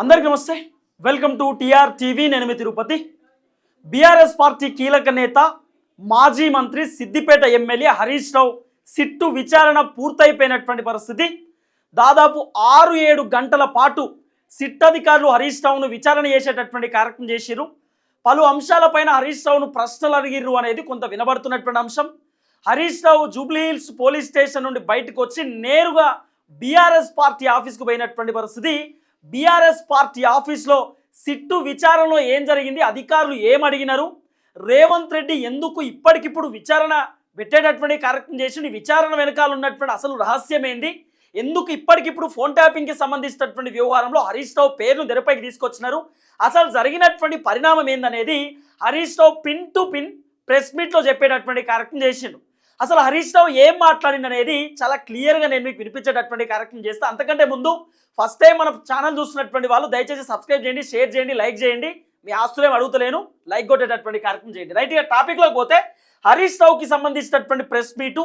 అందరికీ నమస్తే. Welcome to TR TV నేను మీ తిరుపతి. బీఆర్ఎస్ పార్టీ కీలక నేత మాజీ మంత్రి సిద్దిపేట ఎమ్మెల్యే హరీష్ రావు సిట్టు విచారణ పూర్తయిపోయినటువంటి పరిస్థితి. దాదాపు ఆరు ఏడు గంటల పాటు సిట్ అధికారులు హరీష్ రావును విచారణ చేసేటటువంటి కార్యక్రమం చేశారు పలు అంశాలపైన హరీష్ రావును ప్రశ్నలు అడిగిర్రు అనేది కొంత వినబడుతున్నటువంటి అంశం. హరీష్ రావు జూబ్లీహిల్స్ పోలీస్ స్టేషన్ నుండి బయటకు వచ్చి నేరుగా బీఆర్ఎస్ పార్టీ ఆఫీస్కు పోయినటువంటి పరిస్థితి. బీఆర్ఎస్ పార్టీ ఆఫీస్లో సిట్టు విచారణలో ఏం జరిగింది? అధికారులు ఏం అడిగినారు? రేవంత్ రెడ్డి ఎందుకు ఇప్పటికిప్పుడు విచారణ పెట్టేటటువంటి కార్యక్రమం చేసి విచారణ వెనకాల ఉన్నటువంటి అసలు రహస్యం ఏంది? ఎందుకు ఇప్పటికిప్పుడు ఫోన్ ట్యాపింగ్కి సంబంధించినటువంటి వ్యవహారంలో హరీష్ రావు పేరును తెరపైకి తీసుకొచ్చినారు? అసలు జరిగినటువంటి పరిణామం ఏందనేది Harish Rao pin to pin press మీట్లో చెప్పేటటువంటి కార్యక్రమం చేసిండు. అసలు హరీష్ రావు ఏం మాట్లాడింది అనేది చాలా క్లియర్గా నేను మీకు వినిపించేటటువంటి కార్యక్రమం చేస్తే. అంతకంటే ముందు ఫస్ట్ టైం మన ఛానల్ చూస్తున్నటువంటి వాళ్ళు దయచేసి సబ్స్క్రైబ్ చేయండి షేర్ చేయండి లైక్ చేయండి. మీ ఆస్తులేం అడుగుతలేను. లైక్ కొట్టేటటువంటి కార్యక్రమం చేయండి. రైట్ ఇక టాపిక్లోకి పోతే హరీష్ రావుకి సంబంధించినటువంటి ప్రెస్ మీటు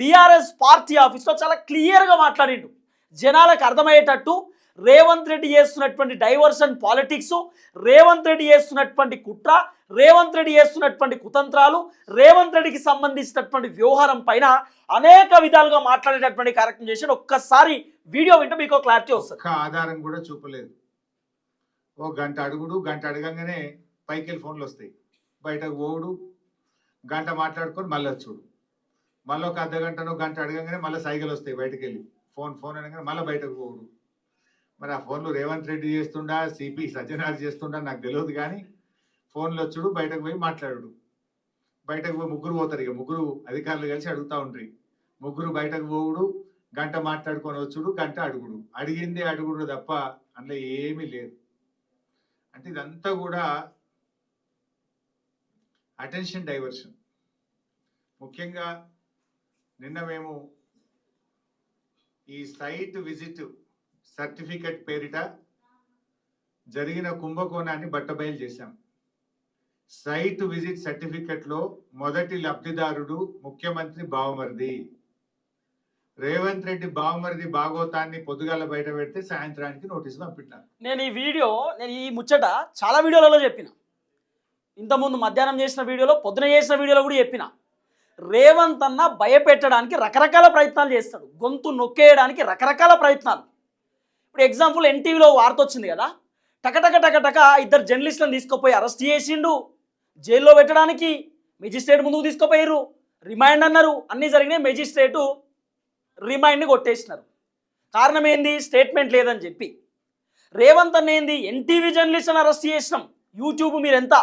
బీఆర్ఎస్ పార్టీ ఆఫీస్లో చాలా క్లియర్గా మాట్లాడిండు. జనాలకు అర్థమయ్యేటట్టు రేవంత్ రెడ్డి చేస్తున్నటువంటి డైవర్షన్ పాలిటిక్స్ రేవంత్ రెడ్డి చేస్తున్నటువంటి కుట్ర రేవంత్ రెడ్డి చేస్తున్నటువంటి కుతంత్రాలు రేవంత్ రెడ్డికి సంబంధించినటువంటి వ్యవహారం పైన అనేక విధాలుగా మాట్లాడేటటువంటి కార్యక్రమం చేసి ఒక్కసారి వీడియో వింటే మీకు క్లారిటీ వస్తుంది. ఆధారం కూడా చూపలేదు. ఓ గంట అడుగుడు గంట అడగంగానే పైకి వెళ్ళి ఫోన్లు వస్తాయి. బయటకు పోవుడు గంట మాట్లాడుకొని మళ్ళీ వచ్చుడు. మళ్ళీ ఒక అర్ధ గంటనో గంట అడగంగానే మళ్ళీ సైకిల్ వస్తాయి బయటకు వెళ్ళి ఫోన్ ఫోన్ అనగానే మళ్ళీ బయటకు పోవుడు. మరి ఆ ఫోన్లు రేవంత్ రెడ్డి చేస్తుండా సిపి సజ్జనార్ చేస్తుండా నాకు తెలియదు కానీ ఫోన్లు వచ్చుడు బయటకు పోయి మాట్లాడుడు. బయటకు పోయి ముగ్గురు పోతారు ఇక. ముగ్గురు అధికారులు కలిసి అడుగుతా ఉంటారు ముగ్గురు బయటకు పోవుడు గంట మాట్లాడుకొని వచ్చుడు గంట అడుగుడు. అడిగిందే అడుగుడు తప్ప అందులో ఏమీ లేదు. అంటే ఇదంతా కూడా అటెన్షన్ డైవర్షన్. ముఖ్యంగా నిన్న మేము ఈ సైట్ విజిట్ సర్టిఫికెట్ పేరిట జరిగిన కుంభకోణాన్ని బట్టబయలు చేశాం. సైట్ విజిట్ సర్టిఫికెట్లో మొదటి లబ్ధిదారుడు ముఖ్యమంత్రి బావమరిది. రేవంత్ రెడ్డి బావమరిది భాగోతాన్ని పొద్దుగాల బయట పెడితే సాయంత్రానికి నోటీసు పంపించారు నేను ఈ వీడియో నేను ఈ ముచ్చట చాలా వీడియోలలో చెప్పిన. ఇంతకుముందు మధ్యాహ్నం చేసిన వీడియోలో పొద్దున చేసిన వీడియోలో కూడా చెప్పిన. రేవంత్ అన్న భయపెట్టడానికి రకరకాల ప్రయత్నాలు చేస్తాడు. గొంతు నొక్కేయడానికి రకరకాల ప్రయత్నాలు. ఇప్పుడు ఎగ్జాంపుల్ ఎన్టీవీలో వార్త వచ్చింది కదా. టకటక టకటక ఇద్దరు జర్నలిస్టులను తీసుకుపోయి అరెస్ట్ చేసిండు. జైల్లో పెట్టడానికి మెజిస్ట్రేట్ ముందుకు తీసుకుపోయారు రిమైండ్ అన్నారు. అన్నీ జరిగినాయి. మెజిస్ట్రేటు రిమైండ్ని కొట్టేసినారు. కారణం ఏంది? స్టేట్మెంట్ లేదని చెప్పి. రేవంత్ అన్న ఏంది? ఎన్టీవీ జర్నలిస్ట్ని అరెస్ట్ చేసినాం. యూట్యూబ్ మీరు ఎంత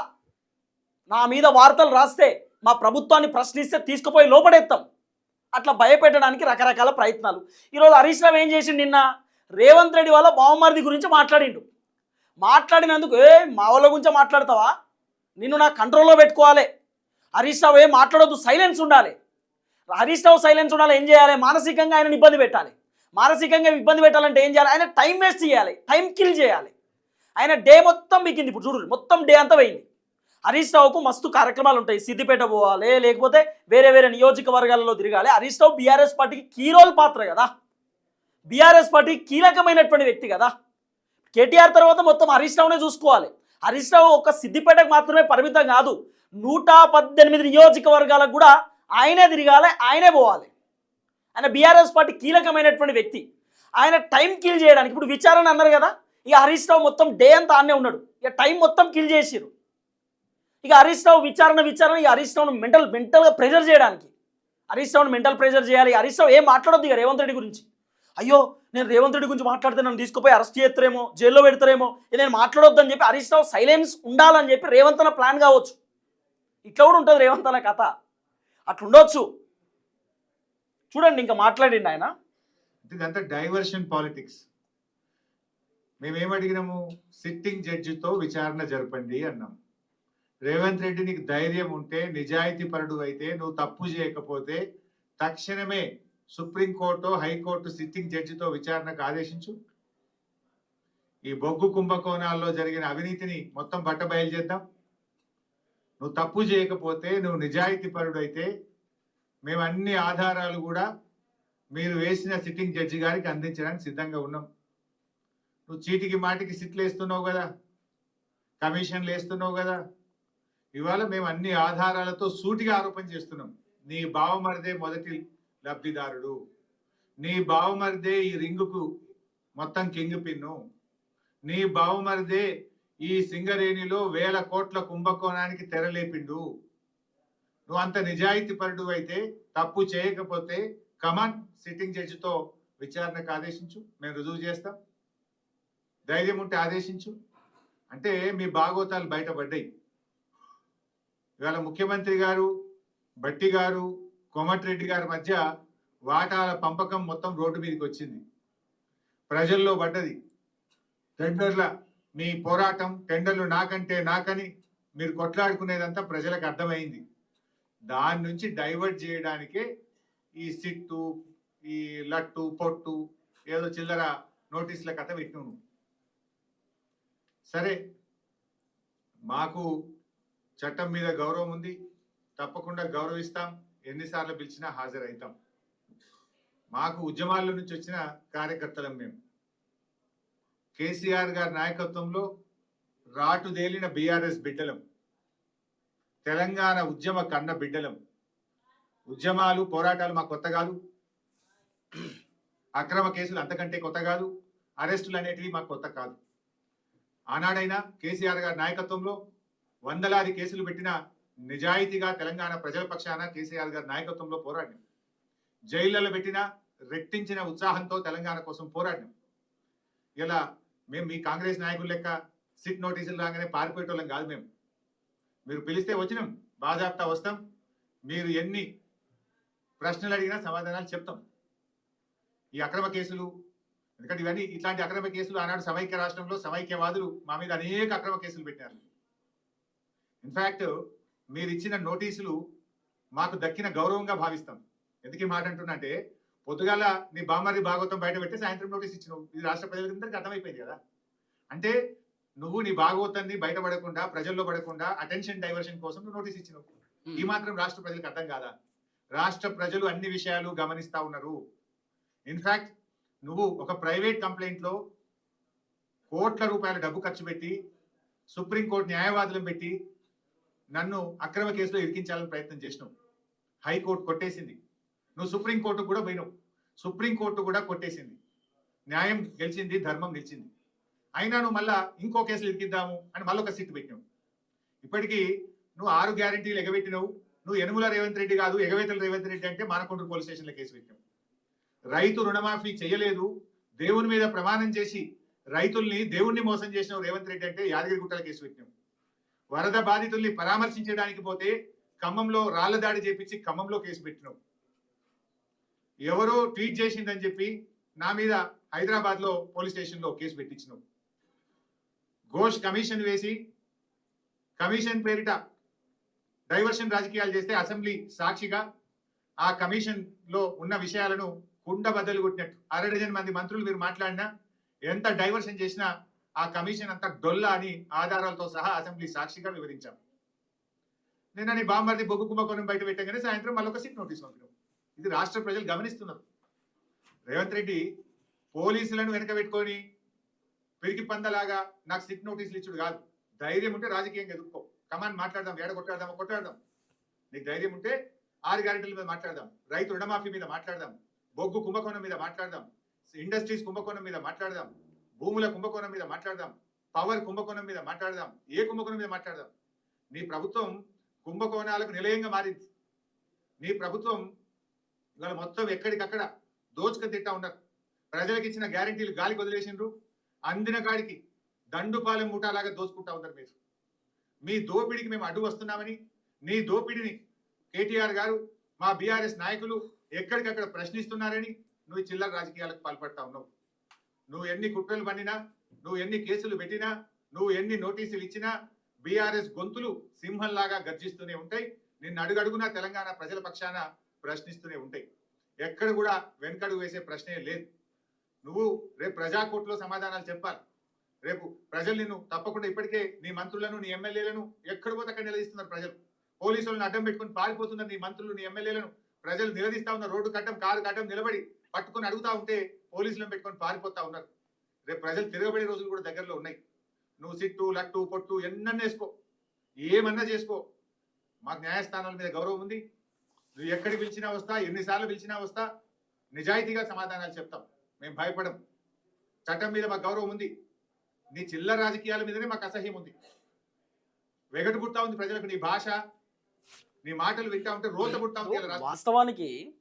నా మీద వార్తలు రాస్తే మా ప్రభుత్వాన్ని ప్రశ్నిస్తే తీసుకుపోయి లోపడేస్తాం అట్లా భయపెట్టడానికి రకరకాల ప్రయత్నాలు. ఈరోజు హరీష్ రావు ఏం చేసిండు నిన్న? రేవంత్ రెడ్డి వాళ్ళ బావమరిది గురించి మాట్లాడిండు. మాట్లాడినందుకు ఏ మా వాళ్ళ గురించి మాట్లాడతావా? నిన్ను నా కంట్రోల్లో పెట్టుకోవాలి. హరీష్ రావు ఏం మాట్లాడొద్దు సైలెన్స్ ఉండాలి. హరీష్ రావు సైలెన్స్ ఉండాలి ఏం చేయాలి? మానసికంగా ఆయనను ఇబ్బంది పెట్టాలి. మానసికంగా ఇబ్బంది పెట్టాలంటే ఏం చేయాలి? ఆయన టైం వేస్ట్ చేయాలి టైం కిల్ చేయాలి. ఆయన డే మొత్తం బిగింది ఇప్పుడు చూడు మొత్తం డే అంతా పోయింది. హరీష్ రావుకు మస్తు కార్యక్రమాలు ఉంటాయి సిద్దిపేట పోవాలి లేకపోతే వేరే వేరే నియోజకవర్గాలలో తిరగాలి. హరీష్ రావు బీఆర్ఎస్ పార్టీకి కీ రోల్ పాత్ర కదా. బీఆర్ఎస్ పార్టీ కీలకమైనటువంటి వ్యక్తి కదా. కేటీఆర్ తర్వాత మొత్తం హరీష్ రావునే చూసుకోవాలి. హరీష్ రావు ఒక సిద్దిపేటకు మాత్రమే పరిమితం కాదు. నూట పద్దెనిమిది నియోజకవర్గాలకు కూడా ఆయనే తిరగాలి ఆయనే పోవాలి. ఆయన బీఆర్ఎస్ పార్టీ కీలకమైనటువంటి వ్యక్తి. ఆయన టైం కిల్ చేయడానికి ఇప్పుడు విచారణ అన్నారు కదా ఇక హరీష్ రావు మొత్తం డే అంతా ఆనే ఉన్నాడు. ఇక టైం మొత్తం కిల్ చేసిరు ఇక హరీష్ రావు విచారణ విచారణ ఇక హరీష్ రావును మెంటల్ మెంటల్గా ప్రెజర్ చేయడానికి. హరీష్ రావును మెంటల్ ప్రెజర్ చేయాలి. హరీష్ రావు ఏం మాట్లాడొద్దు ఇక రేవంత్ రెడ్డి గురించి. అయ్యో నేను రేవంత్ రెడ్డి గురించి మాట్లాడితే నన్ను తీసుకుపోయి అరెస్ట్ చేస్తారేమో జైల్లో పెడతారేమో నేను మాట్లాడొద్దని చెప్పి హరీష్ రావు సైలెన్స్ ఉండాలని చెప్పి రేవంత్ అన్న ప్లాన్ కావచ్చు. ఇట్లా కూడా ఉంటుంది రేవంత్ అన్న కథ. అట్లుండొచ్చు. చూడండి ఇంకా మాట్లాడండి ఆయన. ఇదంతా డైవర్షన్ పాలిటిక్స్. మేమేమడిగినాము? సిట్టింగ్ జడ్జితో విచారణ జరపండి అన్నాం. రేవంత్ రెడ్డి నీకు ధైర్యం ఉంటే నిజాయితీ పరుడు అయితే నువ్వు తప్పు చేయకపోతే తక్షణమే సుప్రీంకోర్టు హైకోర్టు సిట్టింగ్ జడ్జితో విచారణకు ఆదేశించు. ఈ బొగ్గు కుంభకోణాల్లో జరిగిన అవినీతిని మొత్తం బట్ట బయలు చేద్దాం. నువ్వు తప్పు చేయకపోతే నువ్వు నిజాయితీ పరుడైతే మేము అన్ని ఆధారాలు కూడా మీరు వేసిన సిట్టింగ్ జడ్జి గారికి అందించడానికి సిద్ధంగా ఉన్నాం. నువ్వు చీటికి మాటికి సిట్లు వేస్తున్నావు కదా కమిషన్లు వేస్తున్నావు కదా ఇవాళ మేము అన్ని ఆధారాలతో సూటిగా ఆరోపణ చేస్తున్నాం. నీ బావమరిదే మొదటి లబ్ధిదారుడు. నీ బావమరిదే ఈ రింగుకు మొత్తం కింగ్ పిన్ను. నీ బావమరిదే ఈ సింగరేణిలో వేల కోట్ల కుంభకోణానికి తెరలేపిండు. నువ్వు అంత నిజాయితీ పరుడు అయితే తప్పు చేయకపోతే కమాన్ సిట్టింగ్ జడ్జితో విచారణకు ఆదేశించు మేము రుజువు చేస్తాం. ధైర్యం ఉంటే ఆదేశించు. అంటే మీ భాగోతాలు బయటపడ్డాయి. ఇవాళ ముఖ్యమంత్రి గారు బట్టి గారు కోమటిరెడ్డి గారి మధ్య వాటాల పంపకం మొత్తం రోడ్డు మీదకి వచ్చింది. ప్రజల్లో పడ్డది. టెండర్ల మీ పోరాటం టెండర్లు నాకంటే నాకని మీరు కొట్లాడుకునేదంతా ప్రజలకు అర్థమైంది. దాని నుంచి డైవర్ట్ చేయడానికే ఈ సిట్టు ఈ లట్టు పొట్టు ఏదో చిల్లర నోటీసుల కథ పెట్టినావు సరే మాకు చట్టం మీద గౌరవం ఉంది. తప్పకుండా గౌరవిస్తాం. ఎన్నిసార్లు పిలిచినా హాజరవుతాం. మాకు ఉద్యమాల నుంచి వచ్చిన కార్యకర్తలం మేము కేసీఆర్ గారి నాయకత్వంలో రాటుదేలిన బీఆర్ఎస్ బిడ్డలం. తెలంగాణ ఉద్యమ కన్న బిడ్డలం. ఉద్యమాలు పోరాటాలు మాకు కొత్త కాదు. అక్రమ కేసులు అంతకంటే కొత్త కాదు. అరెస్టులు అనేటివి మాకు కొత్త కాదు. ఆనాడైనా కేసీఆర్ గారి నాయకత్వంలో వందలాది కేసులు పెట్టిన నిజాయితీగా తెలంగాణ ప్రజల పక్షాన కేసీఆర్ గారి నాయకత్వంలో పోరాడినాం. జైళ్ళలో పెట్టిన రెట్టించిన ఉత్సాహంతో తెలంగాణ కోసం పోరాడినాం. ఇలా మేము మీ కాంగ్రెస్ నాయకులు లెక్క సిట్ నోటీసులు రాగానే పారిపోయేటోళ్ళం కాదు మేము. మీరు పిలిస్తే వచ్చినాం బాజాప్తా వస్తాం మీరు ఎన్ని ప్రశ్నలు అడిగినా సమాధానాలు చెప్తాం. ఈ అక్రమ కేసులు ఎందుకంటే ఇవన్నీ ఇట్లాంటి అక్రమ కేసులు ఆనాడు సమైక్య రాష్ట్రంలో సమైక్యవాదులు మా మీద అనేక అక్రమ కేసులు పెట్టారు ఇన్ఫ్యాక్ట్ మీరు ఇచ్చిన నోటీసులు మాకు దక్కిన గౌరవంగా భావిస్తాం. ఎందుకు మాట అంటున్నా అంటే పొద్దుగాల నీ బామ్మరి భాగవతం బయట పెట్టి సాయంత్రం నోటీస్ ఇచ్చినావు. ఇది రాష్ట్ర ప్రజలందరికీ అర్థమైపోయింది కదా. అంటే నువ్వు నీ భాగవతాన్ని బయటపడకుండా ప్రజల్లో పడకుండా అటెన్షన్ డైవర్షన్ కోసం నువ్వు నోటీస్ ఇచ్చినావు. ఈ మాత్రం రాష్ట్ర ప్రజలకు అర్థం కాదా? రాష్ట్ర ప్రజలు అన్ని విషయాలు గమనిస్తా ఉన్నారు. ఇన్ఫాక్ట్ నువ్వు ఒక ప్రైవేట్ కంప్లైంట్లో కోట్ల రూపాయల డబ్బు ఖర్చు పెట్టి సుప్రీంకోర్టు న్యాయవాదులను పెట్టి నన్ను అక్రమ కేసులో ఇరికించాలని ప్రయత్నం చేసినావు. హైకోర్టు కొట్టేసింది. నువ్వు సుప్రీంకోర్టు కూడా పోయినావు. సుప్రీంకోర్టు కూడా కొట్టేసింది. న్యాయం గెలిచింది ధర్మం గెలిచింది. అయినా నువ్వు మళ్ళా ఇంకో కేసులు ఇరికిద్దాము అని మళ్ళీ ఒక సిట్ పెట్టినావు. ఇప్పటికీ నువ్వు ఆరు గ్యారంటీలు ఎగబెట్టినావు. నువ్వు యనుమల రేవంత్ రెడ్డి కాదు ఎగవేతల రేవంత్ రెడ్డి అంటే మానకొండూరు పోలీస్ స్టేషన్లో కేసు పెట్టినావు. రైతు రుణమాఫీ చేయలేదు. దేవుని మీద ప్రమాణం చేసి రైతుల్ని దేవుణ్ణి మోసం చేసిన రేవంత్ రెడ్డి అంటే యాదగిరి గుట్టల కేసు పెట్టినాం వరద బాధితుల్ని పరామర్శించడానికి పోతే ఖమ్మంలో రాళ్ళ దాడి చేపించి ఖమ్మంలో కేసు పెట్టినావు ఎవరో ట్వీట్ చేసిందని చెప్పి నా మీద హైదరాబాద్లో పోలీస్ స్టేషన్లో కేసు పెట్టించినావు ఘోష్ కమిషన్ వేసి కమిషన్ పేరిట డైవర్షన్ రాజకీయాలు చేస్తే అసెంబ్లీ సాక్షిగా ఆ కమిషన్లో ఉన్న విషయాలను కుండ బద్దలు కొట్టినట్టు. అర డజన్ మంది మంత్రులు మీరు మాట్లాడినా ఎంత డైవర్షన్ చేసినా ఆ కమిషన్ అంతా డొల్ల అని ఆధారాలతో సహా అసెంబ్లీ సాక్షిగా వివరించాం. నిన్న నీ బామ్మర్ది బొగ్గు కుంభకోణం బయట పెట్టగానే సాయంత్రం మళ్ళొక సిట్ నోటీస్ పంపినాం. ఇది రాష్ట్ర ప్రజలు గమనిస్తున్నారు. రేవంత్ రెడ్డి పోలీసులను వెనక పెట్టుకొని పెరిగి పందలాగా నాకు సిట్ నోటీసులు ఇచ్చుడు కాదు. ధైర్యం ఉంటే రాజకీయంగా ఎదుర్కో. కమాన్ మాట్లాడదాం ఏడ కొట్లాడదాం కొట్లాడదాం నీకు ధైర్యం ఉంటే ఆరు గ్యారెంటీల మీద మాట్లాడదాం. రైతు రుణమాఫీ మీద మాట్లాడదాం. బొగ్గు కుంభకోణం మీద మాట్లాడదాం. ఇండస్ట్రీస్ కుంభకోణం మీద మాట్లాడదాం. భూముల కుంభకోణం మీద మాట్లాడదాం పవర్ కుంభకోణం మీద మాట్లాడదాం ఏ కుంభకోణం మీద మాట్లాడదాం? నీ ప్రభుత్వం కుంభకోణాలకు నిలయంగా మారింది. నీ ప్రభుత్వం ఇవాళ మొత్తం ఎక్కడికక్కడ దోచుక తిట్టా ఉన్నారు. ప్రజలకు ఇచ్చిన గ్యారంటీలు గాలికి వదిలేసిండ్రు అందిన కాడికి దండుపాలెం ముఠాలాగా దోచుకుంటా ఉన్నారు మీరు. మీ దోపిడికి మేము అడ్డు వస్తున్నామని నీ దోపిడిని కేటీఆర్ గారు మా బీఆర్ఎస్ నాయకులు ఎక్కడికక్కడ ప్రశ్నిస్తున్నారని నువ్వు చిల్లర రాజకీయాలకు పాల్పడతా ఉన్నావు. నువ్వు ఎన్ని కుట్రలు పండినా నువ్వు ఎన్ని కేసులు పెట్టినా నువ్వు ఎన్ని నోటీసులు ఇచ్చినా బీఆర్ఎస్ గొంతులు సింహంలాగా గర్జిస్తూనే ఉంటాయి. నిన్ను అడుగడుగునా తెలంగాణ ప్రజల పక్షాన ప్రశ్నిస్తూనే ఉంటాయి. ఎక్కడ కూడా వెనకడుగు వేసే ప్రశ్నే లేదు. నువ్వు రేపు ప్రజాకోర్టులో సమాధానాలు చెప్పాలి. రేపు ప్రజలు నిన్ను తప్పకుండా ఇప్పటికే నీ మంత్రులను నీ ఎమ్మెల్యేలను ఎక్కడ పోతే అక్కడ నిలదీస్తున్నారు ప్రజలు. పోలీసులను అడ్డం పెట్టుకుని పారిపోతున్నారు నీ మంత్రులు నీ ఎమ్మెల్యేలను. ప్రజలు నిలదీస్తా ఉన్న రోడ్డు కట్టం కారు కట్టం నిలబడి పట్టుకొని అడుగుతా ఉంటే పోలీసులను పెట్టుకొని పారిపోతా ఉన్నారు. రేపు ప్రజలు తిరగబడే రోజులు కూడా దగ్గరలో ఉన్నాయి. నువ్వు సిట్టు లట్టు పొట్టు ఎన్నన్నా వేసుకో. ఏమన్నా చేసుకో. మాకు న్యాయస్థానాల మీద గౌరవం ఉంది. నువ్వు ఎక్కడికి పిలిచినా వస్తా ఎన్నిసార్లు పిలిచినా వస్తా. నిజాయితీగా సమాధానాలు చెప్తాం. మేము భయపడం. చట్టం మీద మాకు గౌరవం ఉంది. నీ చిల్లర రాజకీయాల మీదనే మాకు అసహ్యం ఉంది. వెగటు పుట్టా ఉంది ప్రజలకు నీ భాష. నీ మాటలు వింటా ఉంటే రోత పుట్టా ఉంది వాస్తవానికి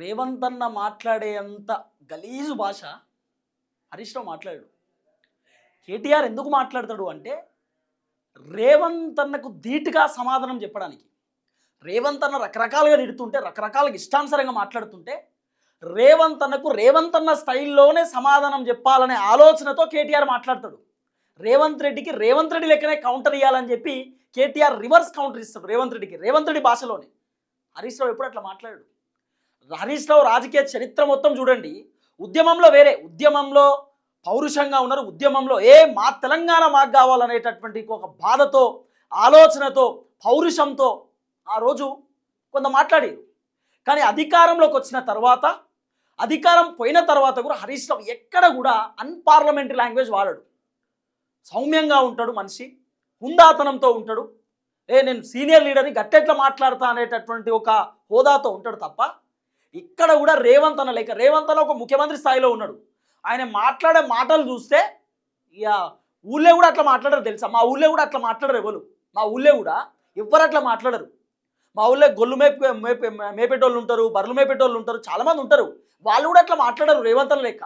రేవంత్ అన్న మాట్లాడేంత గలీజు భాష హరీష్ రావు మాట్లాడాడు. కేటీఆర్ ఎందుకు మాట్లాడతాడు అంటే రేవంత్ అన్నకు ధీటుగా సమాధానం చెప్పడానికి. రేవంత్ అన్న రకరకాలుగా తిడుతుంటే రకరకాలుగా ఇష్టానుసరంగా మాట్లాడుతుంటే రేవంత్ అన్నకు రేవంత్ అన్న స్టైల్లోనే సమాధానం చెప్పాలనే ఆలోచనతో కేటీఆర్ మాట్లాడతాడు. రేవంత్ రెడ్డికి రేవంత్ రెడ్డి లెక్కనే కౌంటర్ ఇవ్వాలని చెప్పి కేటీఆర్ రివర్స్ కౌంటర్ ఇస్తాడు రేవంత్ రెడ్డికి రేవంత్ రెడ్డి భాషలోనే. హరీష్ రావు ఎప్పుడు అట్లా మాట్లాడాడు? హరీష్ రావు రాజకీయ చరిత్ర మొత్తం చూడండి. ఉద్యమంలో వేరే ఉద్యమంలో పౌరుషంగా ఉన్నారు ఉద్యమంలో ఏ మా తెలంగాణ మాకు కావాలనేటటువంటి ఒక బాధతో ఆలోచనతో పౌరుషంతో ఆ రోజు కొంత మాట్లాడారు. కానీ అధికారంలోకి వచ్చిన తర్వాత అధికారం పోయిన తర్వాత కూడా హరీష్ రావు ఎక్కడ కూడా అన్పార్లమెంటరీ లాంగ్వేజ్ వాడాడు. సౌమ్యంగా ఉంటాడు మనిషి హుందాతనంతో ఉంటాడు. ఏ నేను సీనియర్ లీడర్ని గట్టెట్లా మాట్లాడతా అనేటటువంటి ఒక హోదాతో ఉంటాడు తప్ప ఇక్కడ కూడా రేవంత్ అన్న లేక రేవంత్ అన్న ఒక ముఖ్యమంత్రి స్థాయిలో ఉన్నాడు. ఆయన మాట్లాడే మాటలు చూస్తే ఇక ఊళ్ళో కూడా అట్లా మాట్లాడరు తెలుసా? మా ఊళ్ళో కూడా అట్లా మాట్లాడరు ఎవరు? మా ఊళ్ళో కూడా ఎవ్వరు అట్లా మాట్లాడరు. మా ఊళ్ళో గొల్లు మేపే మేపే మేపేటోళ్ళు ఉంటారు బర్రెలు మేపేటోళ్ళు ఉంటారు చాలామంది ఉంటారు. వాళ్ళు కూడా అట్లా మాట్లాడరు రేవంత్ అన్న లెక్క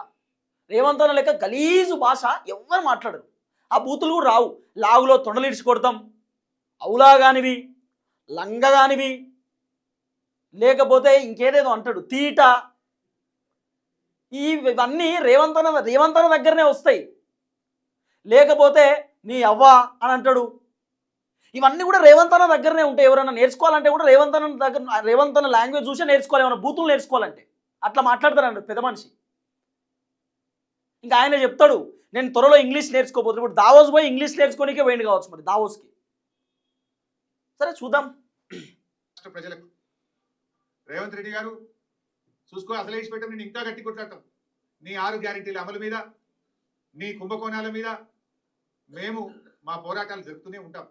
రేవంత్ అన్న లెక్క గలీజు భాష ఎవ్వరు మాట్లాడరు. ఆ బూతులు కూడా రావు. లాగులో తొండలు ఇడిచి కొడతాం. అవులా కానివి లంగ కానివి లేకపోతే ఇంకేదేదో అంటాడు. తీట. ఈ ఇవన్నీ రేవంతన రేవంతన దగ్గరనే వస్తాయి. లేకపోతే నీ అవ్వ అని అంటాడు. ఇవన్నీ కూడా రేవంతన దగ్గరనే ఉంటాయి. ఎవరైనా నేర్చుకోవాలంటే కూడా రేవంతన దగ్గర రేవంతన లాంగ్వేజ్ చూసే నేర్చుకోవాలి. ఏమైనా బూతులు నేర్చుకోవాలంటే. అట్లా మాట్లాడతారండి పెద్ద మనిషి. ఇంకా ఆయన చెప్తాడు నేను త్వరలో ఇంగ్లీష్ నేర్చుకోబోతున్నా. ఇప్పుడు దావోస్ పోయి ఇంగ్లీష్ నేర్చుకోనికే పోయింది కావచ్చు మరి దావోస్కి. సరే చూద్దాం. ప్రజలకు రేవంత్ రెడ్డి గారు చూసుకో అసలు వేసి పెట్టం నేను ఇంకా గట్టి కొట్లాడతాం. నీ ఆరు గ్యారెంటీల అమలు మీద నీ కుంభకోణాల మీద మేము మా పోరాటాలు జరుపుతూనే ఉంటాం.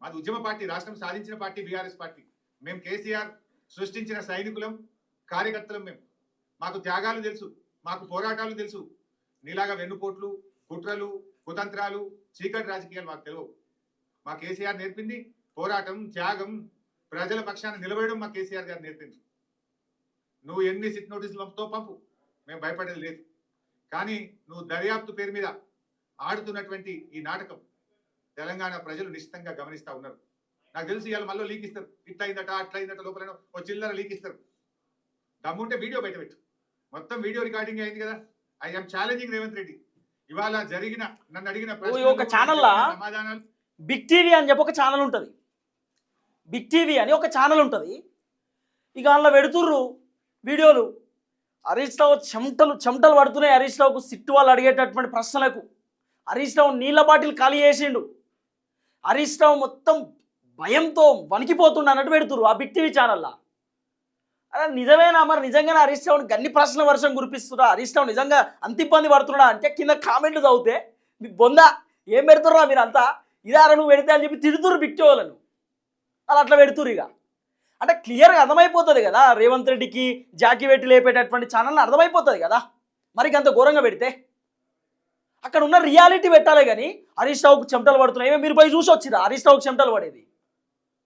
మాది ఉద్యమ పార్టీ రాష్ట్రం సాధించిన పార్టీ బీఆర్ఎస్ పార్టీ. మేము కేసీఆర్ సృష్టించిన సైనికులం కార్యకర్తలం మేము మాకు త్యాగాలు తెలుసు మాకు పోరాటాలు తెలుసు. నీలాగా వెన్నుపోట్లు కుట్రలు కుతంత్రాలు చీకటి రాజకీయాలు మాకు తెలియవు. మా కేసీఆర్ నేర్పింది పోరాటం త్యాగం ప్రజల పక్షాన నిలబడడం మా కేసీఆర్ గారు నేర్పింది నువ్వు ఎన్ని సిట్ నోటీసులు పంపుతో పంపు. మేము భయపడేది లేదు. కానీ నువ్వు దర్యాప్తు పేరు మీద ఆడుతున్నటువంటి ఈ నాటకం తెలంగాణ ప్రజలు నిశ్చితంగా గమనిస్తా ఉన్నారు. నాకు తెలిసి ఇవాళ మళ్ళీ లీక్ ఇస్తారు ఇట్లా అయిందట అట్లా అయిందట లోపల ఓ చిల్లర లీక్ ఇస్తారు దమ్ముంటే వీడియో బయట పెట్టు. మొత్తం వీడియో రికార్డింగ్ అయింది కదా. I'm challenging Revanth Reddy. ఇవాళ జరిగిన నన్ను అడిగిన? సమాధానాలు బిగ్ టీవీ అని చెప్పి ఒక ఛానల్ ఉంటుంది. బిగ్ టీవీ అని ఒక ఛానల్ ఉంటుంది. ఇక అందులో పెడుతుర్రు వీడియోలు. హరీష్ రావు చెమటలు చెమటలు పడుతున్నాయి. హరీష్ రావుకు సిట్టు వాళ్ళు అడిగేటటువంటి ప్రశ్నలకు. హరీష్ రావు నీళ్ళ బాటిల్ ఖాళీ చేసిండు. హరీష్ రావు మొత్తం భయంతో వణికిపోతుండ అన్నట్టు పెడుతుర్రు ఆ బిగ్ టీవీ ఛానల్లో అరే నిజమేనా? మరి నిజంగానే హరీష్ రావుని గన్ని ప్రశ్న వర్షం కురిపిస్తున్నా హరీష్ రావు నిజంగా అంత ఇబ్బంది పడుతున్నాడా? అంటే కింద కామెంట్లు చదివితే మీ బొందా ఏం పెడుతుర్రా మీరంతా? ఇదారా నువ్వు పెడితే అని చెప్పి తిడుతురు బిక్కి వాళ్ళను. అలా అట్లా పెడుతురు ఇక. అంటే క్లియర్గా అర్థమైపోతుంది కదా రేవంత్ రెడ్డికి జాకీ పెట్టి లేపేటటువంటి ఛానల్ అర్థమైపోతుంది కదా. మరి అంత ఘోరంగా పెడితే? అక్కడ ఉన్న రియాలిటీ పెట్టాలి కానీ హరీష్ రావుకు చెమటలు పడుతున్నాయి. ఏమో మీరు పోయి చూసి వచ్చిరా హరీష్ రావుకు చెమటలు పడేది?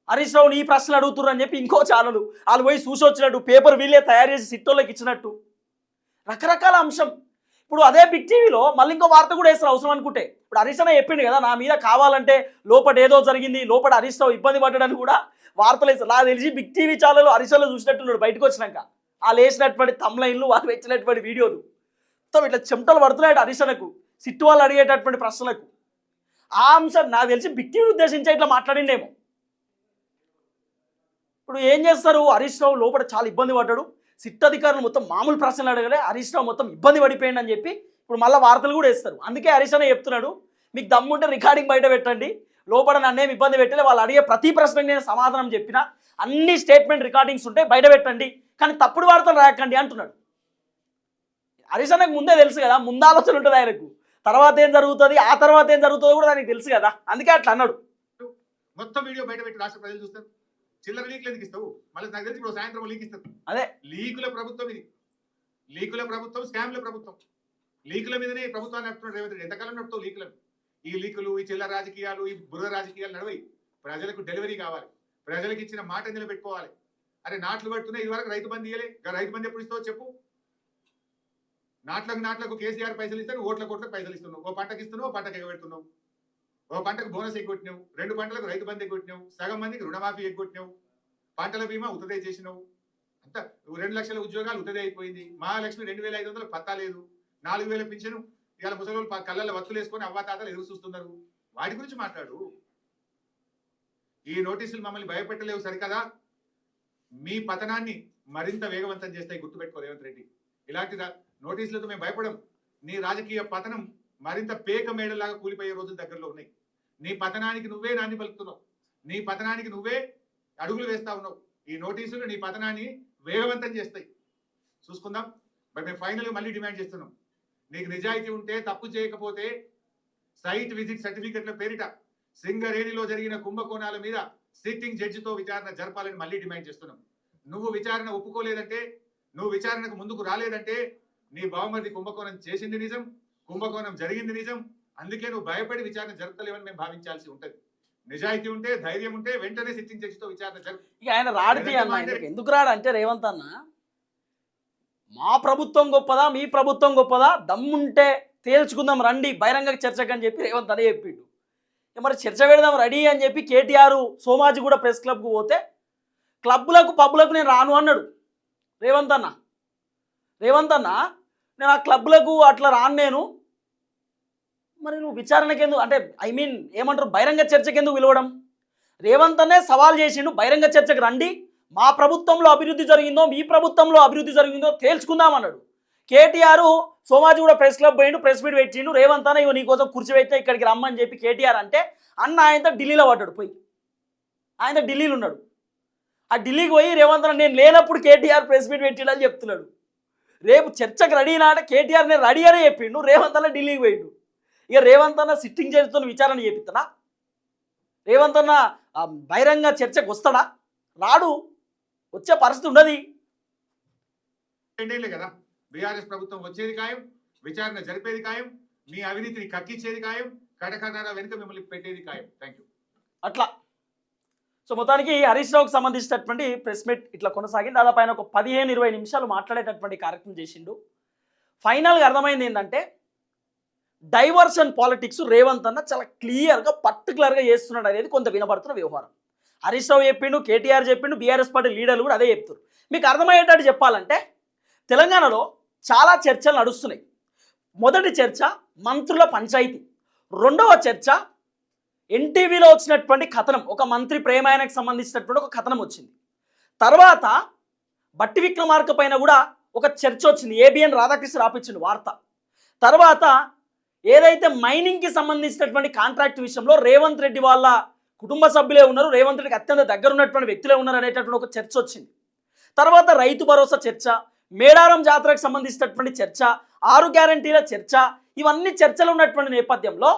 హరీష్ రావుని ఈ ప్రశ్నలు అడుగుతున్నారు అని చెప్పి ఇంకో ఛానల్ వాళ్ళు పోయి చూసి వచ్చినట్టు పేపర్ వీళ్ళే తయారు చేసి సిట్టోళ్ళకి ఇచ్చినట్టు. రకరకాల అంశం. ఇప్పుడు అదే బిగ్ టీవీలో మళ్ళీ ఇంకో వార్త కూడా వేస్తారు అవసరం అనుకుంటే. ఇప్పుడు హరీష్ చెప్పిండు కదా నా మీద కావాలంటే లోపల ఏదో జరిగింది లోపల హరీష్ రావు ఇబ్బంది పడ్డాడని కూడా వార్తలు వేస్తారు నాకు తెలిసి బిగ్ టీవీ ఛానల్ హరీష్ చూసినట్టున్నాడు బయటకు వచ్చినాక. వాళ్ళు వేసినటువంటి తమ్లైన్లు వాళ్ళు వచ్చినటువంటి వీడియోలు. మొత్తం ఇట్లా చెమటలు పడుతున్నాడు హరీష్ సిట్టు వాళ్ళు అడిగేటటువంటి ప్రశ్నలకు. ఆ అంశం నాకు తెలిసి బిగ్ టీవీని ఉద్దేశించి ఇట్లా మాట్లాడిండేమో. ఇప్పుడు ఏం చేస్తారు? హరీష్ రావు లోపల చాలా ఇబ్బంది పడ్డాడు. సిట్ అధికారులు మొత్తం మామూలు ప్రశ్నలు అడగలే హరీష్ రావు మొత్తం ఇబ్బంది పడిపోయింది అని చెప్పి ఇప్పుడు మళ్ళీ వార్తలు కూడా వేస్తారు. అందుకే హరీష్ చెప్తున్నాడు మీకు దమ్ముంటే రికార్డింగ్ బయట పెట్టండి లోపల నన్నేం ఇబ్బంది పెట్టలే వాళ్ళు అడిగే ప్రతి ప్రశ్నకు నేను సమాధానం చెప్పిన అన్ని స్టేట్మెంట్ రికార్డింగ్స్ ఉంటాయి బయట పెట్టండి కానీ తప్పుడు వార్తలు రాయకండి అంటున్నాడు. హరీష్ అన్నకు ముందే తెలుసు కదా ముందు ఆలోచన ఉంటుంది ఆయనకు. తర్వాత ఏం జరుగుతుంది ఆ తర్వాత ఏం జరుగుతుందో కూడా ఆయనకు తెలుసు కదా అందుకే అట్లా అన్నాడు. మొత్తం వీడియో బయట పెట్టి రాష్ట్ర ప్రజలు చూస్తారు. చిల్లర లీక్లు ఎందుకు ఇస్తావు? మళ్ళీ నాకు తెలిసి ఇప్పుడు సాయంత్రం లీక్ ఇస్తారు. అదే. లీకుల ప్రభుత్వం ఇది. లీకుల ప్రభుత్వం స్కామ్ల ప్రభుత్వం. లీకుల మీదనే ప్రభుత్వాన్ని నడుపుతున్నాడు రేవంత్ రెడ్డి. ఎంతకాలం నడుపుతావు లీకులను ఈ లీకులు ఈ చిల్లర రాజకీయాలు ఈ బురద రాజకీయాలు నడవయి ప్రజలకు డెలివరీ కావాలి. ప్రజలకు ఇచ్చిన మాట నిలబెట్టుకోవాలి అరే నాట్లు పెడుతున్నాయి ఇదివరకు రైతు బంధు ఇయ్యలే. రైతు బంధు ఎప్పుడు ఇస్తావు చెప్పు. నాట్లకు నాట్లకు కేసీఆర్ పైసలు ఇస్తాను ఓట్ల కోట్లకు పైసలు ఇస్తున్నావు. ఓ పంటకి ఇస్తున్నావు ఓ పంటకు ఎగబెడుతున్నావు ఓ పంటకు బోనస్ ఎగ్గొట్టినావు. రెండు పంటలకు రైతు బంధు ఎగ్గొట్టినావు. సగం మందికి రుణమాఫీ ఎగ్గొట్టినావు. పంటల బీమా ఉత్తదే చేసినావు. అంత రెండు లక్షల ఉద్యోగాలు ఉత్తదే అయిపోయింది. మహాలక్ష్మి రెండు వేల ఐదు వందలు పత్తా లేదు. నాలుగు వేల పింఛను ఇవాళ ముసలి కళ్ళల్లో వత్తులు వేసుకొని అవ్వ తాతలు ఎదురు చూస్తున్నారు. వాటి గురించి మాట్లాడు. ఈ నోటీసులు మమ్మల్ని భయపెట్టలేవు సరికదా? మీ పతనాన్ని మరింత వేగవంతం చేస్తాయి గుర్తుపెట్టుకో రేవంత్ రెడ్డి. ఇలాంటి నోటీసులతో మేము భయపడం. నీ రాజకీయ పతనం మరింత పేక మేడలాగా కూలిపోయే రోజులు దగ్గరలో ఉన్నాయి. నీ పతనానికి నువ్వే నాన్ని పలుకుతున్నావు. నీ పతనానికి నువ్వే అడుగులు వేస్తా ఉన్నావు. ఈ నోటీసులు నీ పతనాన్ని వేగవంతం చేస్తాయి. చూసుకుందాం. బట్ మేము ఫైనల్ మళ్ళీ డిమాండ్ చేస్తున్నాం. నీకు నిజాయితీ ఉంటే తప్పు చేయకపోతే సైట్ విజిట్ సర్టిఫికెట్ల పేరిట సింగరేణిలో జరిగిన కుంభకోణాల మీద సిట్టింగ్ జడ్జితో విచారణ జరపాలని మళ్ళీ డిమాండ్ చేస్తున్నాం. నువ్వు విచారణ ఒప్పుకోలేదంటే నువ్వు విచారణకు ముందుకు రాలేదంటే నీ బావమరిది కుంభకోణం చేసింది నిజం కుంభకోణం జరిగింది నిజం. అందుకే నువ్వు భయపడి విచారణ జరపలేవని మేము భావించాల్సి ఉంటది. నిజాయితీ ఉంటే ధైర్యం ఉంటే వెంటనే సిట్టింగ్ జడ్జితో విచారణ జరుపు. ఇక ఆయన రాడితే ఎందుకు రాడు అంటే రేవంత్ అన్న? మా ప్రభుత్వం గొప్పదా మీ ప్రభుత్వం గొప్పదా? దమ్ముంటే తేల్చుకుందాం రండి బహిరంగ చర్చకు అని చెప్పి రేవంత్ అనే చెప్పిండు. మరి చర్చ పెడదాం రెడీ అని చెప్పి కేటీఆర్ సోమాజి కూడా ప్రెస్ క్లబ్కు పోతే క్లబ్లకు పబ్లకు నేను రాను అన్నాడు. రేవంత్ అన్న. రేవంత్ అన్న నేను ఆ క్లబ్లకు అట్లా రాను నేను. మరి నువ్వు విచారణకి ఎందుకు అంటే ఐ మీన్ ఏమంటారు బహిరంగ చర్చకి ఎందుకు పిలవడం? రేవంత్ అనే సవాల్ చేసిండు బహిరంగ చర్చకు రండి. మా ప్రభుత్వంలో అభివృద్ధి జరిగిందో మీ ప్రభుత్వంలో అభివృద్ధి జరిగిందో తేల్చుకుందాం అన్నాడు కేటీఆర్ సోమాజీ కూడా ప్రెస్ క్లబ్ పోయిండు ప్రెస్ మీట్ పెట్టిండు రేవంత్ అన్న ఇవ్వ నీకోసం కుర్చీ ఇక్కడికి రమ్మని చెప్పి కేటీఆర్ అంటే అన్న ఆయనతో ఢిల్లీలో పడ్డాడు పోయి. ఆయన ఢిల్లీలో ఉన్నాడు. ఆ ఢిల్లీకి పోయి రేవంత్ అన్న నేను లేనప్పుడు కేటీఆర్ ప్రెస్ మీట్ పెట్టిడని చెప్తున్నాడు. రేపు చర్చకు రెడీ నాట కేటీఆర్ నేను రెడీ అనే చెప్పిండు రేవంత్ అన్న ఢిల్లీకి పోయిండు. ఇక రేవంత్ అన్న సిట్టింగ్ చేస్తున్న విచారణ చేపిస్తాడా రేవంత్ అన్న బహిరంగ చర్చకు వస్తాడా? రాడు. వచ్చే పరిస్థితి ఉండదు రెండేళ్ళే కదా. బీఆర్ఎస్ ప్రభుత్వం వచ్చేది ఖాయం విచారణ జరిపేది ఖాయం మీ అవినీతిని కక్కించేది ఖాయం కటకటాల వెనుక మిమ్మల్ని పెట్టేది ఖాయం. థ్యాంక్ అట్లా. సో మొత్తానికి హరీష్ రావుకి సంబంధించినటువంటి ప్రెస్ మీట్ ఇట్లా కొనసాగింది. దాదాపు ఆయన ఒక పదిహేను ఇరవై నిమిషాలు మాట్లాడేటటువంటి కార్యక్రమం చేసిండు. ఫైనల్గా అర్థమైంది ఏంటంటే డైవర్షన్ పాలిటిక్స్ రేవంత్ అన్న చాలా క్లియర్గా పర్టికులర్గా చేస్తున్నాడు అనేది కొంత వినబడుతున్న వ్యవహారం. హరీష్ రావు చెప్పిండు కేటీఆర్ చెప్పిండు బీఆర్ఎస్ పార్టీ లీడర్లు కూడా అదే చెప్తారు మీకు అర్థమయ్యేటట్టు చెప్పాలంటే తెలంగాణలో చాలా చర్చలు నడుస్తున్నాయి. మొదటి చర్చ మంత్రుల పంచాయతీ. రెండవ చర్చ ఎన్టీవీలో వచ్చినటువంటి కథనం. ఒక మంత్రి ప్రేమాయణకు సంబంధించినటువంటి ఒక కథనం వచ్చింది. తర్వాత బట్టి విక్రమార్క పైన కూడా ఒక చర్చ వచ్చింది. ఏబిఎన్ రాధాకృష్ణ రాపించింది వార్త. తర్వాత ఏదైతే మైనింగ్కి సంబంధించినటువంటి కాంట్రాక్ట్ విషయంలో రేవంత్ రెడ్డి వాళ్ళ కుటుంబ సభ్యులే ఉన్నారు. రేవంత్ రెడ్డికి అత్యంత దగ్గర ఉన్నటువంటి వ్యక్తులే ఉన్నారు అనేటటువంటి ఒక చర్చ వచ్చింది. తర్వాత రైతు భరోసా చర్చ మేడారం జాతరకు సంబంధించినటువంటి చర్చ ఆరు గ్యారంటీల చర్చ ఇవన్నీ చర్చలు ఉన్నటువంటి నేపథ్యంలో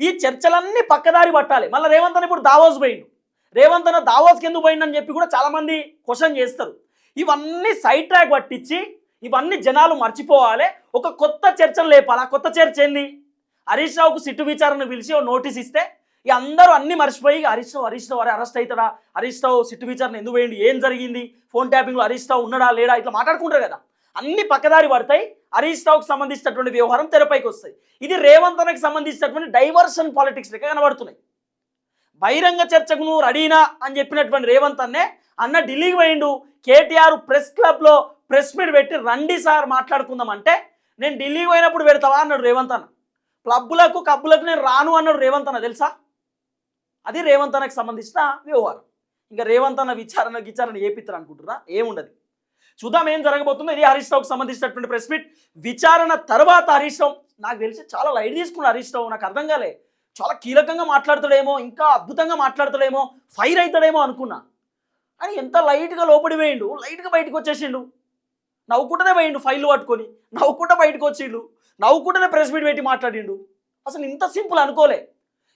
ఈ చర్చలన్నీ పక్కదారి పట్టాలి. మళ్ళీ రేవంత్ అని ఇప్పుడు దావోస్ పోయిండు. రేవంత్ అన్న దావోస్కి ఎందుకు పోయిండు అని చెప్పి కూడా చాలామంది క్వశ్చన్ చేస్తారు. ఇవన్నీ సైడ్ ట్రాక్ పట్టించి ఇవన్నీ జనాలు మర్చిపోవాలి. ఒక కొత్త చర్చను లేపాలి. ఆ కొత్త చర్చ ఏంది? హరీష్ రావుకు సిట్టు విచారణ పిలిచి నోటీస్ ఇస్తే ఇక అందరూ అన్ని మర్చిపోయి ఇక హరీష్ రావు హరీష్ రావు అరే అరెస్ట్ అవుతాడా? హరీష్ రావు సిట్టు విచారణ ఎందుకు వేయండి? ఏం జరిగింది? ఫోన్ ట్యాపింగ్లో హరీష్ రావు ఉన్నాడా లేడా? ఇట్లా మాట్లాడుకుంటారు కదా. అన్ని పక్కదారి పడతాయి. హరీష్ రావుకి సంబంధించినటువంటి వ్యవహారం తెరపైకి వస్తాయి. ఇది రేవంత్ సంబంధించినటువంటి డైవర్షన్ పాలిటిక్స్ లెక్క కనబడుతున్నాయి. బహిరంగ చర్చకు నువ్వు రెడీనా అని చెప్పినటువంటి రేవంత్ అన్నే అన్న ఢిల్లీకి పోయిండు. కేటీఆర్ ప్రెస్ క్లబ్లో ప్రెస్ మీట్ పెట్టి రండి సార్ మాట్లాడుకుందాం అంటే నేను ఢిల్లీకి పోయినప్పుడు పెడతావా అన్నాడు రేవంత్ అన్న. క్లబ్బులకు కబ్బులకు నేను రాను అన్నాడు రేవంత్ అన్న తెలుసా? అది రేవంత్ అన్నకి సంబంధించిన వ్యవహారం. ఇంకా రేవంత్ అన్న విచారణ విచారణ ఏపిస్తారు అనుకుంటున్నా ఏముండదు. చూద్దాం ఏం జరగబోతుందో. ఇది హరీష్ రావుకి సంబంధించినటువంటి ప్రెస్ మీట్. విచారణ తర్వాత హరీష్ రావు నాకు తెలిసి చాలా లైట్ తీసుకున్నాడు హరీష్ రావు నాకు అర్థం కాలే. చాలా కీలకంగా మాట్లాడతాడేమో ఇంకా అద్భుతంగా మాట్లాడతాడేమో ఫైర్ అవుతాడేమో అనుకున్నా. అని ఎంత లైట్గా లోపడి వేయండు లైట్గా బయటకు వచ్చేసిండు. నవ్వుకుంటూనే పోయిండు ఫైల్ పట్టుకొని నవ్వుకుంటూ బయటకు వచ్చిండు నవ్వుకుంటూనే ప్రెస్ మీట్ పెట్టి మాట్లాడిండు. అసలు ఇంత సింపుల్ అనుకోలే.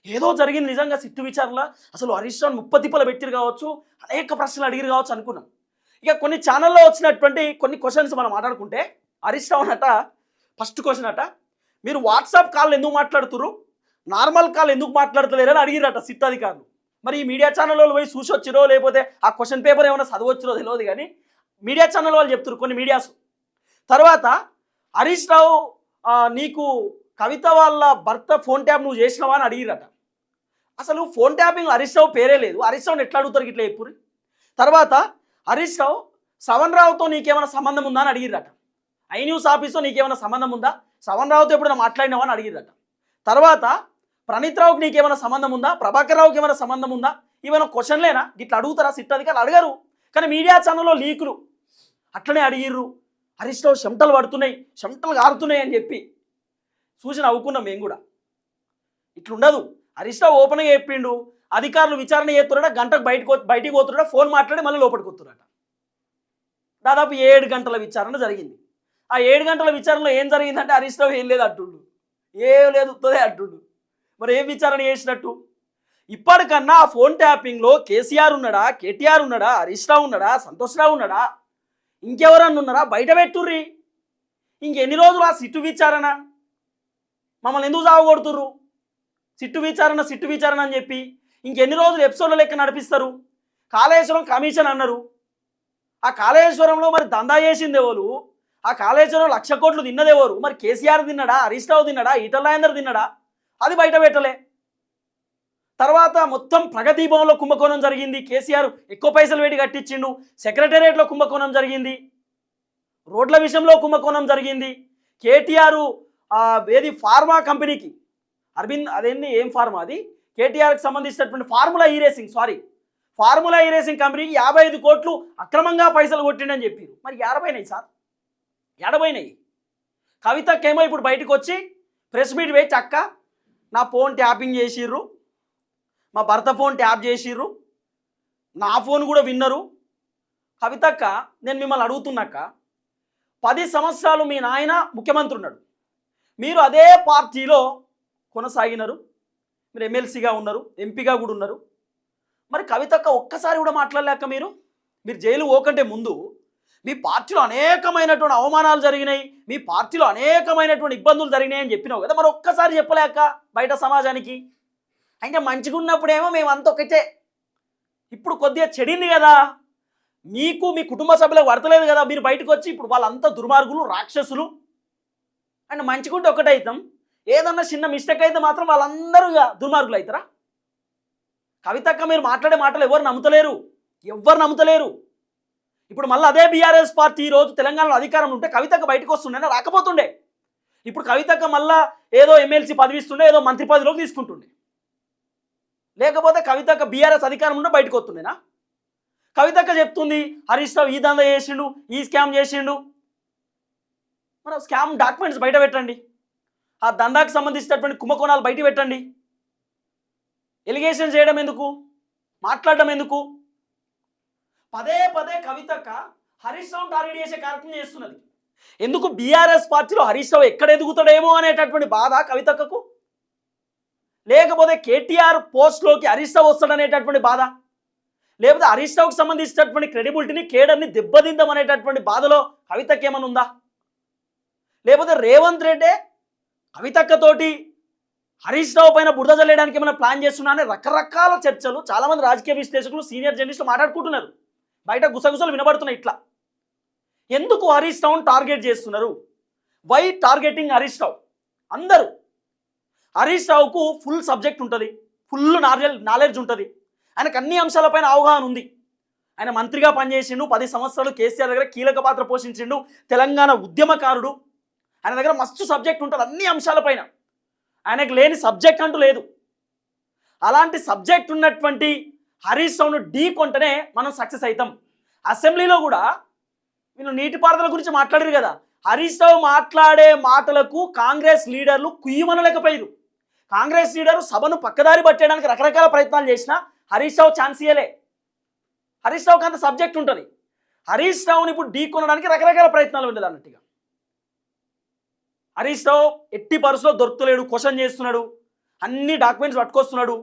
ఏదో జరిగింది నిజంగా సిట్టు విచారణ. అసలు హరీష్ రావు ముప్పతిప్పలు పెట్టిరు కావచ్చు అనేక ప్రశ్నలు అడిగిరు కావచ్చు అనుకున్నాం. ఇక కొన్ని ఛానల్లో వచ్చినటువంటి కొన్ని క్వశ్చన్స్ మనం మాట్లాడుకుంటే హరీష్ రావు అట ఫస్ట్ క్వశ్చన్ అట మీరు వాట్సాప్ కాల్ ఎందుకు మాట్లాడుతురు నార్మల్ కాల్ ఎందుకు మాట్లాడతలేరు అని అడిగిరట సిట్ అధికారులు. మరి ఈ మీడియా ఛానల్ వాళ్ళు పోయి చూసి వచ్చిరో లేకపోతే ఆ క్వశ్చన్ పేపర్ ఏమైనా చదవచ్చురో తెలియదు కానీ మీడియా ఛానల్ వాళ్ళు చెప్తారు కొన్ని మీడియాస్ తర్వాత హరీష్ రావు నీకు కవిత వాళ్ళ భర్త ఫోన్ ట్యాప్ నువ్వు చేసినావా అని అడిగిరట. అసలు ఫోన్ ట్యాపింగ్ హరీష్ రావు పేరే లేదు. హరీష్ రావుని ఎట్లా అడుగుతారు ఇట్లా ఎప్పుడు తర్వాత హరీష్ రావు శ్రవణ్ రావుతో నీకేమైనా సంబంధం ఉందా అని అడిగిరట. ఐ న్యూస్ ఆఫీస్తో నీకేమైనా సంబంధం ఉందా? శ్రవణ్ రావుతో ఎప్పుడైనా మాట్లాడినావా అని అడిగిరట. తర్వాత ప్రణీత్ రావుకి నీకేమైనా సంబంధం ఉందా? ప్రభాకర్ రావుకి ఏమైనా సంబంధం ఉందా? ఏమైనా క్వశ్చన్లేనా? ఇట్లా అడుగుతారా సిట్ అధికారులు అడగరు. కానీ మీడియా ఛానల్లో లీకులు. అట్లనే అడిగిర్రు. హరీష్ రావు చెమటలు పడుతున్నాయి. చెమటలు కారుతున్నాయి అని చెప్పి. చూసి నవ్వుకున్నాం మేము కూడా. ఇట్లుండదు. హరీష్ రావు ఓపెన్గా చెప్పిండు అధికారులు విచారణ చేస్తున్నాడ గంటకు బయటకు బయటికి పోతున్నాడా ఫోన్ మాట్లాడి మళ్ళీ లోపలికి వస్తున్నాడట దాదాపు ఏడు గంటల విచారణ జరిగింది. ఆ ఏడు గంటల విచారణలో ఏం జరిగిందంటే హరీష్ రావు ఏం లేదు అట్టుండు ఏం లేదు ఉత్తదే అట్టుండు మరి ఏం విచారణ చేసినట్టు? ఇప్పటికన్నా ఆ ఫోన్ ట్యాపింగ్లో కేసీఆర్ ఉన్నాడా కేటీఆర్ ఉన్నాడా హరీష్ రావు ఉన్నాడా సంతోష్ రావు ఉన్నాడా ఇంకెవరన్నా ఉన్నారా? బయట పెట్టుర్రి. ఇంకెన్ని రోజులు ఆ సిట్టు విచారణ? మమ్మల్ని ఎందుకు సాగొడుతుర్రు సిట్టు విచారణ సిట్టు విచారణ అని చెప్పి ఇంకెన్ని రోజులు ఎపిసోడ్ల లెక్క నడిపిస్తారు? కాళేశ్వరం కమిషన్ అన్నారు. ఆ కాళేశ్వరంలో మరి దందా చేసింది ఆ కాళేశ్వరం లక్ష కోట్లు తిన్నదెవరు మరి కేసీఆర్ తిన్నాడా? హరీష్ రావు తిన్నాడా? ఈటల రాజేందర్ తిన్నాడా? అది బయట పెట్టలే. తర్వాత మొత్తం ప్రగతి భవన్లో కుంభకోణం జరిగింది. కేసీఆర్ ఎక్కువ పైసలు వేడి కట్టించిండు. సెక్రటేరియట్లో కుంభకోణం జరిగింది. రోడ్ల విషయంలో కుంభకోణం జరిగింది. కేటీఆర్ ఏది ఫార్మా కంపెనీకి? అరవింద్ అదేంది? ఏం ఫార్మా అది? కేటీఆర్కి సంబంధించినటువంటి formula E racing sorry. Formula E racing కంపెనీకి యాభై ఐదు కోట్లు అక్రమంగా పైసలు కొట్టిండని చెప్పారు మరి ఎడబైనాయి సార్? ఎడబైనాయి కవితకేమో ఇప్పుడు బయటకు వచ్చి ప్రెస్ మీట్ వేయి చక్క. నా ఫోన్ ట్యాపింగ్ చేసిర్రు. మా భర్త ఫోన్ ట్యాప్ చేసిర్రు. నా ఫోన్ కూడా విన్నరు. కవితక్క నేను మిమ్మల్ని అడుగుతున్నాక పది సంవత్సరాలు మీ నాయన ముఖ్యమంత్రి ఉన్నాడు. మీరు అదే పార్టీలో కొనసాగినారు మీరు ఎమ్మెల్సీగా ఉన్నారు ఎంపీగా కూడా ఉన్నారు. మరి కవితక్క ఒక్కసారి కూడా మాట్లాడలేక మీరు? మీరు జైలు ఓకంటే ముందు మీ పార్టీలో అనేకమైనటువంటి అవమానాలు జరిగినాయి మీ పార్టీలో అనేకమైనటువంటి ఇబ్బందులు జరిగినాయి అని చెప్పినావు కదా మరి ఒక్కసారి చెప్పలేక బయట సమాజానికి? అంటే మంచిగా ఉన్నప్పుడేమో మేము అంత ఒకటే. ఇప్పుడు కొద్దిగా చెడింది కదా. మీకు మీ కుటుంబ సభ్యులకు వర్తలేదు కదా మీరు బయటకు వచ్చి ఇప్పుడు వాళ్ళంతా దుర్మార్గులు రాక్షసులు. అండ్ మంచిగుంటే ఒకటే అవుతాం ఏదన్నా చిన్న మిస్టేక్ అయితే మాత్రం వాళ్ళందరూ ఇక దుర్మార్గులు అవుతారా కవితక్క మీరు మాట్లాడే మాటలు ఎవరు నమ్ముతలేరు. ఎవ్వరు నమ్ముతలేరు. ఇప్పుడు మళ్ళీ అదే బీఆర్ఎస్ పార్టీ ఈ రోజు తెలంగాణలో అధికారం ఉంటే కవితక్క బయటకు వస్తుండే రాకపోతుండే. ఇప్పుడు కవితక్క మళ్ళా ఏదో ఎమ్మెల్సీ పదవిస్తుండే ఏదో మంత్రి పదవిలోకి తీసుకుంటుండే. లేకపోతే కవితక్క బీఆర్ఎస్ అధికారం ఉంటే బయటకు వస్తుండేనా? కవితక్క చెప్తుంది హరీష్ రావు ఈ దంద చేసిండు ఈ స్కామ్ చేసిండు మన స్కామ్ డాక్యుమెంట్స్ బయట పెట్టండి. ఆ దందాకు సంబంధించినటువంటి కుంభకోణాలు బయట పెట్టండి. ఎలిగేషన్ చేయడం ఎందుకు? మాట్లాడడం ఎందుకు? పదే పదే కవితక్క హరీష్ రావు టార్గెట్ చేసే కార్యక్రమం చేస్తున్నది. ఎందుకు బీఆర్ఎస్ పార్టీలో హరీష్ రావు ఎక్కడ ఎదుగుతాడేమో అనేటటువంటి బాధ కవితక్కకు? లేకపోతే కేటీఆర్ పోస్ట్లోకి హరీష్ రావు వస్తాడనేటటువంటి బాధ? లేకపోతే హరీష్ రావుకి సంబంధించినటువంటి క్రెడిబిలిటీని కేడర్ని దెబ్బతిందామనేటటువంటి బాధలో కవితకేమనుందా ఉందా? లేకపోతే రేవంత్ రెడ్డే కవితక్కతోటి హరీష్ రావు పైన బురద జల్లేయడానికి ఏమైనా ప్లాన్ చేస్తున్నా అనే రకరకాల చర్చలు చాలామంది రాజకీయ విశ్లేషకులు సీనియర్ జర్నలిస్టులు మాట్లాడుకుంటున్నారు. బయట గుసగుసలు వినబడుతున్నాయి ఇట్లా. ఎందుకు హరీష్ రావును టార్గెట్ చేస్తున్నారు? Why targeting Harish Rao? అందరూ. హరీష్ రావుకు ఫుల్ సబ్జెక్ట్ ఉంటుంది. ఫుల్ నాలెడ్జ్ నాలెడ్జ్ ఉంటుంది. ఆయనకు అన్ని అంశాలపైన అవగాహన ఉంది. ఆయన మంత్రిగా పనిచేసిండు పది సంవత్సరాలు కేసీఆర్ దగ్గర కీలక పాత్ర పోషించిండు తెలంగాణ ఉద్యమకారుడు ఆయన దగ్గర మస్తు సబ్జెక్ట్ ఉంటుంది అన్ని అంశాలపైన ఆయనకు లేని సబ్జెక్ట్ అంటూ లేదు. అలాంటి సబ్జెక్ట్ ఉన్నటువంటి హరీష్ రావును ఢీ కొంటనే మనం సక్సెస్ అవుతాం అసెంబ్లీలో కూడా వీళ్ళు నీటిపారుదల గురించి మాట్లాడారు కదా. హరీష్ రావు మాట్లాడే మాటలకు కాంగ్రెస్ లీడర్లు కుయ్యమనలేకపోయారు కాంగ్రెస్ లీడరు సభను పక్కదారి పట్టేయడానికి రకరకాల ప్రయత్నాలు చేసినా హరీష్ రావు ఛాన్స్ ఇయ్యలే. హరీష్ రావుకి అంత సబ్జెక్ట్ ఉంటుంది. హరీష్ రావుని ఇప్పుడు ఢీ కొనడానికి రకరకాల ప్రయత్నాలు ఉండదు అన్నట్టుగా. హరీష్ రావు ఎట్టి పరుసులో దొరుకుతలేడు క్వశ్చన్ చేస్తున్నాడు. అన్ని డాక్యుమెంట్స్ పట్టుకొస్తున్నాడు.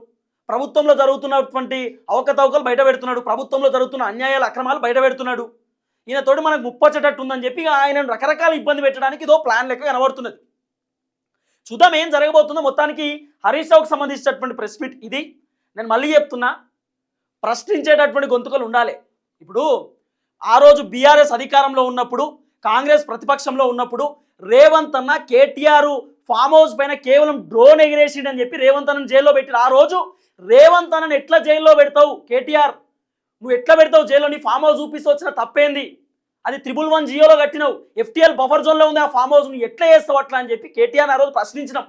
ప్రభుత్వంలో జరుగుతున్నటువంటి అవకతవకలు బయట పెడుతున్నాడు. ప్రభుత్వంలో జరుగుతున్న అన్యాయాలు అక్రమాలు బయట పెడుతున్నాడు. ఈయనతోటి మనకు ముప్పొచ్చేటట్టు ఉందని చెప్పి ఆయనను రకరకాల ఇబ్బంది పెట్టడానికి ఇదో ప్లాన్ లెక్క కనబడుతున్నది. చూద్దాం ఏం జరగబోతుందో. మొత్తానికి హరీష్ రావుకు సంబంధించినటువంటి ప్రెస్ మీట్ ఇది. నేను మళ్ళీ చెప్తున్నా ప్రశ్నించేటటువంటి గొంతుకలు ఉండాలి. ఇప్పుడు ఆ రోజు బీఆర్ఎస్ అధికారంలో ఉన్నప్పుడు కాంగ్రెస్ ప్రతిపక్షంలో ఉన్నప్పుడు రేవంత్ అన్న కేటీఆర్ ఫామ్ హౌస్ పైన కేవలం డ్రోన్ ఎగిరేసిండని చెప్పి రేవంత్ అన్నను జైల్లో పెట్టిన ఆ రోజు రేవంత్ అన్నను ఎట్లా జైల్లో పెడతావు కేటీఆర్? నువ్వు ఎట్లా పెడతావు జైల్లో? నీ ఫామ్ హౌస్ చూపిస్తూ వచ్చిన తప్పేంది? అది త్రిబుల్ వన్ జియోలో కట్టినావు. ఎఫ్టీఎల్ బఫర్ జోన్లో ఉంది ఆ ఫామ్ హౌస్. నువ్వు ఎట్లా చేస్తావు అట్లా అని చెప్పి కేటీఆర్ ఆ రోజు ప్రశ్నించినాం.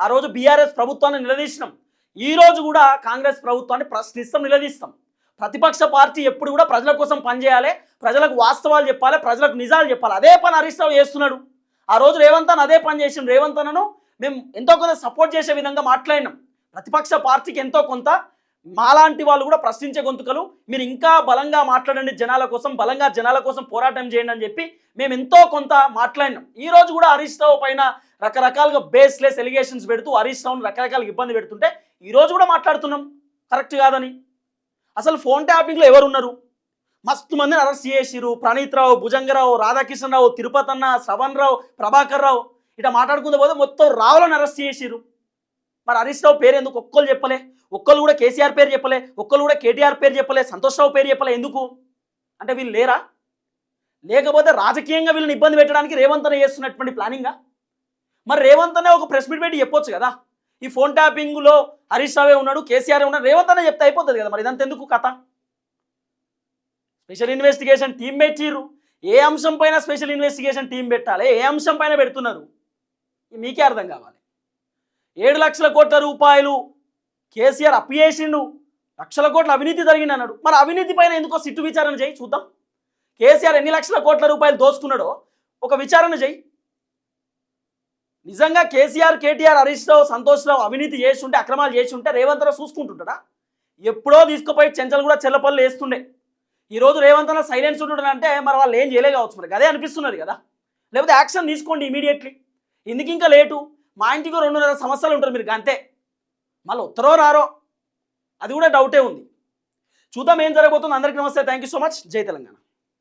ఆ రోజు బీఆర్ఎస్ ప్రభుత్వాన్ని నిలదీసినాం. ఈ రోజు కూడా కాంగ్రెస్ ప్రభుత్వాన్ని ప్రశ్నిస్తాం నిలదీస్తాం. ప్రతిపక్ష పార్టీ ఎప్పుడు కూడా ప్రజల కోసం పనిచేయాలి. ప్రజలకు వాస్తవాలు చెప్పాలి ప్రజలకు నిజాలు చెప్పాలి. అదే పని హరీష్ రావు చేస్తున్నాడు. ఆ రోజు రేవంత్ అని అదే పని చేసాం రేవంత్ అనను మేము ఎంతో కొంత సపోర్ట్ చేసే విధంగా మాట్లాడినాం. ప్రతిపక్ష పార్టీకి ఎంతో కొంత మాలాంటి వాళ్ళు కూడా ప్రశ్నించే గొంతుకలు. మీరు ఇంకా బలంగా మాట్లాడండి జనాల కోసం బలంగా జనాల కోసం పోరాటం చేయండి అని చెప్పి మేము ఎంతో కొంత మాట్లాడినాం. ఈ రోజు కూడా హరీష్ రావు పైన రకరకాలుగా బేస్లెస్ ఎలిగేషన్స్ పెడుతూ హరీష్ రావును రకరకాల ఇబ్బంది పెడుతుంటే ఈ రోజు కూడా మాట్లాడుతున్నాం. కరెక్ట్ కాదని. అసలు ఫోన్ ట్యాపింగ్లో ఎవరున్నారు? మస్తు మందిని అరెస్ట్ చేసిరు ప్రణీత్ రావు భుజంగరావు రాధాకిషన్ తిరుపతన్న తిరుపతి అన్న శ్రవణ్ రావు ప్రభాకర్ రావు ఇట్లా మాట్లాడుకుంటూ పోతే మొత్తం రావులను అరెస్ట్ చేసిరు మరి హరీష్ రావు పేరు ఎందుకు? ఒక్కరు చెప్పలే. ఒక్కరు కూడా కేసీఆర్ పేరు చెప్పలే. ఒక్కరు కూడా కేటీఆర్ పేరు చెప్పలే. సంతోష్ రావు పేరు చెప్పలే. ఎందుకు? అంటే వీళ్ళు లేరా? లేకపోతే రాజకీయంగా వీళ్ళని ఇబ్బంది పెట్టడానికి రేవంత్ చేస్తున్నటువంటి ప్లానింగా? మరి రేవంత్ అనే ఒక ప్రెస్ మీట్ పెట్టి చెప్పొచ్చు కదా? ఈ ఫోన్ ట్యాపింగ్లో హరీష్ రావే ఉన్నాడు కేసీఆర్ ఉన్నాడు. రేవంత్ అనే చెప్తే అయిపోతుంది కదా మరి? ఇదంతా ఎందుకు కథ? స్పెషల్ ఇన్వెస్టిగేషన్ టీం పెట్టిర్రు. ఏ అంశం పైన స్పెషల్ ఇన్వెస్టిగేషన్ టీం పెట్టాలి? ఏ అంశం పైన పెడుతున్నారు? మీకే అర్థం కావాలి. ఏడు లక్షల కోట్ల రూపాయలు కేసీఆర్ అప్పు చేసిండు. లక్షల కోట్ల అవినీతి జరిగింది అన్నాడు. మరి అవినీతి పైన ఎందుకో సిట్టు విచారణ చేయి చూద్దాం. కేసీఆర్ ఎన్ని లక్షల కోట్ల రూపాయలు దోచుకున్నాడో ఒక విచారణ చేయి. నిజంగా కేసీఆర్ కేటీఆర్ హరీష్ రావు సంతోష్ రావు అవినీతి చేసి ఉంటే అక్రమాలు చేసి ఉంటే రేవంత్ రావు చూసుకుంటుంటాడా? ఎప్పుడో తీసుకుపోయి చెంచలు కూడా చెల్లపల్లి వేస్తుండే. ఈ రోజు రేవంత్ అన్న సైలెన్స్ ఉంటుండే అంటే మరి వాళ్ళు ఏం చేయలే కావచ్చు మరి. అదే అనిపిస్తున్నది కదా. లేకపోతే యాక్షన్ తీసుకోండి ఇమీడియట్లీ ఎందుకు ఇంకా లేటు? మా ఇంటికి రెండున్నర సమస్యలు ఉంటారు మీరు అంతే మళ్ళీ ఉత్తరో రారో? అది కూడా డౌటే ఉంది. చూద్దాం ఏం జరగబోతుంది. అందరికీ నమస్తే. థ్యాంక్ యూ సో మచ్ జై తెలంగాణ.